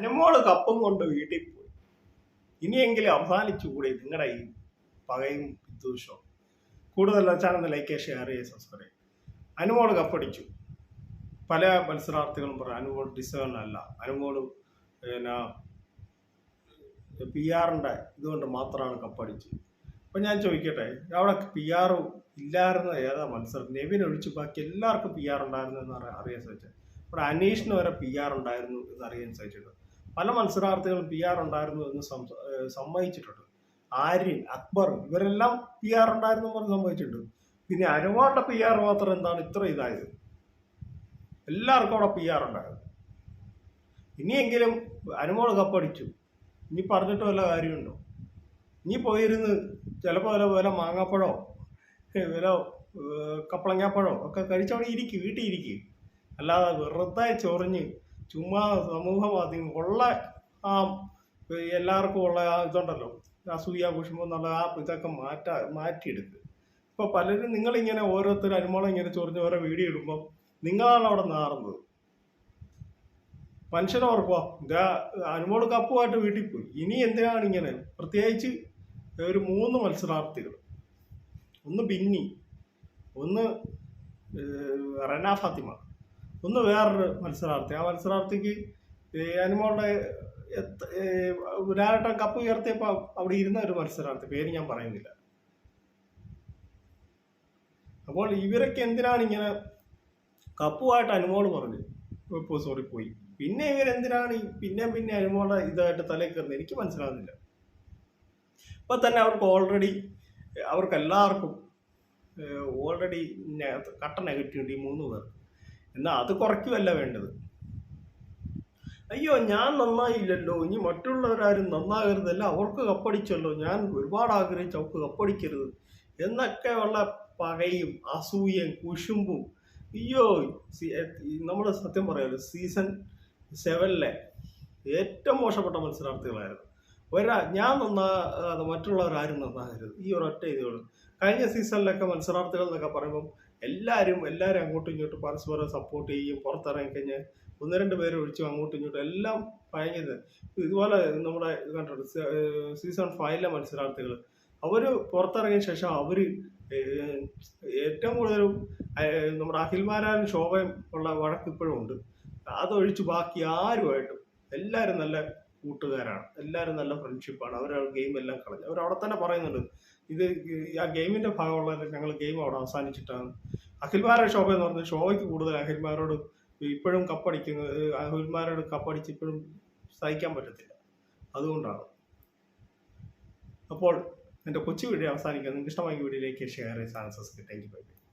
അനുമോൾ കപ്പും കൊണ്ട് വീട്ടിൽ പോയി. ഇനിയെങ്കിലും അവസാനിച്ചുകൂടി നിങ്ങളുടെ ഈ പകയും വിദ്വേഷവും കൂടുതൽ ചാനൽ ലൈക്ക് ഷെയർ ചെയ്യുക സബ്സ്ക്രൈബ് അനുമോൾ കപ്പടിച്ചു. പല മത്സരാർത്ഥികളും പറയും അനുമോൾ ഡിസേൺ അല്ല. അനുമോൾ പിന്നെ പി ആറിന്റെ ഇതുകൊണ്ട് മാത്രമാണ് കപ്പടിച്ചത്. അപ്പം ഞാൻ ചോദിക്കട്ടെ അവിടെ പി ആർ ഇല്ലായിരുന്ന ഏതാ മത്സരം? നെവിൻ ഒഴിച്ച് ബാക്കി എല്ലാവർക്കും പി ആർ ഉണ്ടായിരുന്നു എന്ന് അറിയാൻ സാധിച്ചത്. ഇവിടെ അനീഷിന് വരെ പി ആർ ഉണ്ടായിരുന്നു എന്ന് അറിയാൻ സാധിച്ചിട്ടുണ്ട് പല മത്സരാർത്ഥികളും പി ആർ ഉണ്ടായിരുന്നു എന്ന് സമ്മതിച്ചിട്ടുണ്ട്. ആര്യൻ അക്ബർ ഇവരെല്ലാം പി ആർ ഉണ്ടായിരുന്നു എന്ന് സമ്മതിച്ചിട്ടുണ്ട്. പിന്നെ അനുവാണ്ട പി ആർ മാത്രം എന്താണ് ഇത്ര ഇതായത്? എല്ലാവർക്കും അവിടെ പി ആർ ഉണ്ടായിരുന്നു. ഇനിയെങ്കിലും അനുമോൾ കപ്പടിച്ചു ഇനി പറഞ്ഞിട്ട് വല്ല കാര്യമുണ്ടോ? ഇനി പോയിരുന്ന് ചിലപ്പോൾ വല്ല വല്ല മാങ്ങാപ്പഴോ വില കപ്പളങ്ങാപ്പഴോ ഒക്കെ കഴിച്ചവിടെ ഇരിക്കും വീട്ടിൽ ഇരിക്കും. അല്ലാതെ വെറുതെ ചൊറിഞ്ഞ് ചുമ്മാ സമൂഹ മാധ്യമം ഉള്ള ആ എല്ലാവർക്കും ഉള്ള ആ ഇതുണ്ടല്ലോ. അസൂയ കുഷുമ്പം എന്നുള്ള ആ ഇതൊക്കെ മാറ്റാ മാറ്റിയെടുക്കുക ഇപ്പോൾ പലരും നിങ്ങളിങ്ങനെ ഓരോരുത്തർ അനുമോളം ഇങ്ങനെ ചൊറിഞ്ഞ് ഓരോ വീഡിയോ ഇടുമ്പോൾ നിങ്ങളാണ് അവിടെ നാറുന്നത്. മനുഷ്യനോർക്കോ ഇതാ അനുമോൾ കപ്പുമായിട്ട് വീട്ടിൽ പോയി. ഇനി എന്തിനാണ് ഇങ്ങനെ? പ്രത്യേകിച്ച് ഒരു മൂന്ന് മത്സരാർത്ഥികൾ. ഒന്ന് ബിന്നി ഒന്ന് റന ഫാത്തിമ. ഒന്ന് വേറൊരു മത്സരാർത്ഥി. ആ മത്സരാർത്ഥിക്ക് അനുമോളുടെ ഒരാളട്ടം കപ്പ് ഉയർത്തിയപ്പോൾ അവിടെ ഇരുന്ന ഒരു മത്സരാർത്ഥി. പേര് ഞാൻ പറയുന്നില്ല. അപ്പോൾ ഇവരൊക്കെ എന്തിനാണ് ഇങ്ങനെ കപ്പുമായിട്ട് അനുമോൾ പറഞ്ഞു? ഇപ്പോൾ സോറി പോയി. പിന്നെ ഇവരെന്തിനാണ് ഈ പിന്നെയും പിന്നെ അനുമോളെ ഇതായിട്ട് തലയിൽ കയറുന്നത്? എനിക്ക് മനസ്സിലാകുന്നില്ല ഇപ്പൊ തന്നെ അവർക്ക് ഓൾറെഡി അവർക്ക് എല്ലാവർക്കും ഓൾറെഡി കട്ട നെഗറ്റീവ് ഉണ്ട് ഈ മൂന്ന് പേർ എന്നാൽ അത് കുറയ്ക്കുമല്ല വേണ്ടത്. അയ്യോ ഞാൻ നന്നായില്ലല്ലോ. ഇനി മറ്റുള്ളവരാരും നന്നാകരുതല്ല. അവർക്ക് കപ്പടിച്ചല്ലോ. ഞാൻ ഒരുപാട് ആഗ്രഹിച്ചു അവർക്ക് കപ്പടിക്കരുത്. എന്നൊക്കെയുള്ള പകയും അസൂയയും കുശുമ്പും. അയ്യോ നമ്മൾ സത്യം പറയാമല്ലോ സീസൺ സെവനിലെ ഏറ്റവും മോശപ്പെട്ട മത്സരാർത്ഥികളായിരുന്നു. ഒരാ ഞാൻ നന്നാകാതെ മറ്റുള്ളവരാരും നന്നാകരുത്. ഈ ഒരൊറ്റ ഇതുള്ളൂ കഴിഞ്ഞ സീസണിലൊക്കെ മത്സരാർത്ഥികൾ എന്നൊക്കെ പറയുമ്പം എല്ലാവരും എല്ലാവരും അങ്ങോട്ടും ഇങ്ങോട്ടും പരസ്പരം സപ്പോർട്ട് ചെയ്യും പുറത്തിറങ്ങി കഴിഞ്ഞാൽ ഒന്ന് രണ്ട് പേര് ഒഴിച്ചു അങ്ങോട്ടും ഇങ്ങോട്ടും എല്ലാം ഭയങ്കര ഇതുപോലെ നമ്മുടെ കണ്ടു സീസൺ ഫൈവിലെ മത്സരാർത്ഥികൾ അവർ പുറത്തിറങ്ങിയ ശേഷം അവർ ഏറ്റവും കൂടുതൽ നമ്മുടെ അഖിൽമാരാനും ശോഭയും ഉള്ള വഴക്ക് ഇപ്പോഴും ഉണ്ട്. അതൊഴിച്ച് ബാക്കി ആരുമായിട്ടും എല്ലാവരും നല്ല കൂട്ടുകാരാണ്. എല്ലാവരും നല്ല ഫ്രണ്ട്ഷിപ്പാണ് അവർ ഗെയിം എല്ലാം കളഞ്ഞു. അവർ അവിടെ തന്നെ പറയുന്നുണ്ട് ഇത് ആ ഗെയിമിന്റെ ഭാഗമുള്ള ഞങ്ങൾ ഗെയിം അവിടെ അവസാനിച്ചിട്ടാണ്. അഖിൽമാരെ ശോഭ എന്ന് പറഞ്ഞാൽ ശോഭയ്ക്ക് കൂടുതൽ അഖിൽമാരോട് ഇപ്പോഴും കപ്പടിക്കുന്നത് അഖിൽമാരോട് കപ്പടിച്ച് ഇപ്പോഴും സഹിക്കാൻ പറ്റത്തില്ല. അതുകൊണ്ടാണ്. അപ്പോൾ എന്റെ കൊച്ചു വീഡിയോ അവസാനിക്കുക നിങ്ങൾക്ക് ഇഷ്ടമായ വീഡിയോയിലേക്ക് ഷെയർ ചെയ്ത് ചാൻസസ് താങ്ക് ബൈ ബൈ